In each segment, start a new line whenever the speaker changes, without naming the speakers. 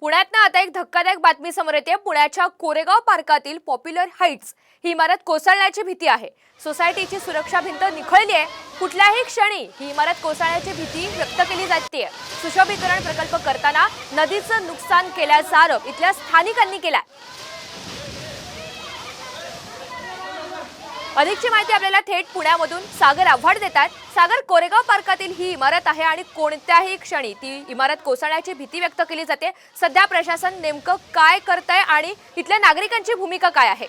पुण्यातनं आता एक धक्कादायक बातमी समोर येते. पुण्याच्या कोरेगाव पार्कातील पॉप्युलर हाईट्स ही इमारत कोसळण्याची भीती आहे. सोसायटीची सुरक्षा भिंत निखळली आहे. कुठल्याही क्षणी ही इमारत कोसळण्याची भीती व्यक्त केली जाते सुशोभीकरण प्रकल्प करताना नदीचं नुकसान केल्याचा आरोप इथल्या स्थानिकांनी केलाय. अधिकची माहिती आपल्याला थेट पुण्यामधून सागर आव्हाड देतात. सागर कोरेगाव पार्कातील ही इमारत आहे आणि कोणत्याही क्षणी ती इमारत कोसळण्याची भीती व्यक्त केली जाते. सध्या प्रशासन नेमकं काय करतंय आणि इथल्या नागरिकांची भूमिका काय आहे?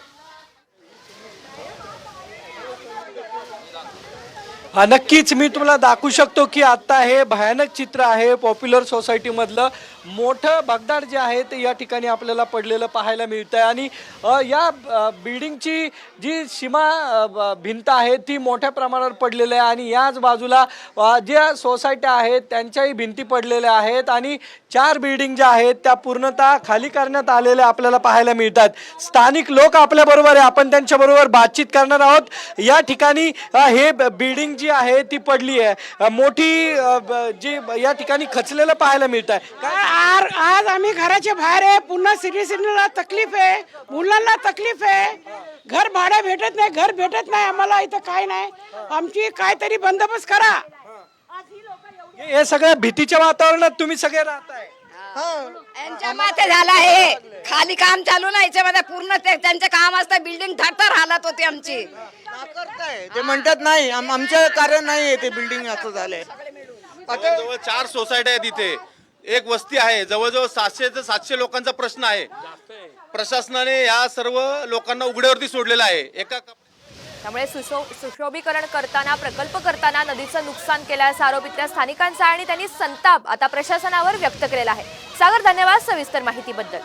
हा नक्कीच मी तुम्हाला दाखवू शकतो की आत्ता हे भयानक चित्र आहे पॉप्युलर सोसायटीमधलं. मोठं भगदाड जे आहे ते या ठिकाणी आपल्याला पडलेलं पाहायला मिळतं आहे आणि या बिल्डिंगची जी सीमा भिंत आहे ती मोठ्या प्रमाणावर पडलेली आहे आणि याच बाजूला ज्या सोसायट्या आहेत त्यांच्याही भिंती पडलेल्या आहेत आणि चार बिल्डिंग ज्या आहेत त्या पूर्णतः खाली करण्यात आलेल्या आपल्याला पाहायला मिळतात. स्थानिक लोक आपल्याबरोबर आहे. आपण त्यांच्याबरोबर बातचीत करणार आहोत. या ठिकाणी हे ब- बिल्डिंग जी आहे ती पडली आहे. मोठी जी या ठिकाणी खचलेलं पाहायला मिळत आहे
आज आम्ही घराच्या बाहेर आहे. पुन्हा सिटी सिटीला तकलीफ आहे. मुलांना तकलीफ आहे. घर भाडे भेटत नाही. घर भेटत नाही आम्हाला. इथं काय नाही. आमची काहीतरी बंदोबस्त करा.
हे हे सगळ्या भीतीच्या वातावरणात तुम्ही सगळे राहताय.
यांच्या माथे झाला हे खाली काम चालू नाही याच्यामध्ये पूर्ण ते त्यांचं काम असतं बिल्डिंग थरथर हालत होती आमची.
ते म्हणतात नाही आम- आमचं कारण नाही आहे ते बिल्डिंग असं झालंय.
जवळजवळ चार सोसायट्या आहेत इथे. एक वस्ती आहे जवळजवळ सातशे ते सातशे लोकांचा प्रश्न आहे. प्रशासनाने या सर्व लोकांना उघड्यावरती सोडलेला आहे. एका
त्यामुळे सुशो सुशोभीकरण करताना प्रकल्प करताना नदीचं नुकसान केल्याचा आरोप इथल्या स्थानिकांचा आहे आणि त्यांनी संताप आता प्रशासनावर व्यक्त केलेला आहे. सागर धन्यवाद सविस्तर माहितीबद्दल.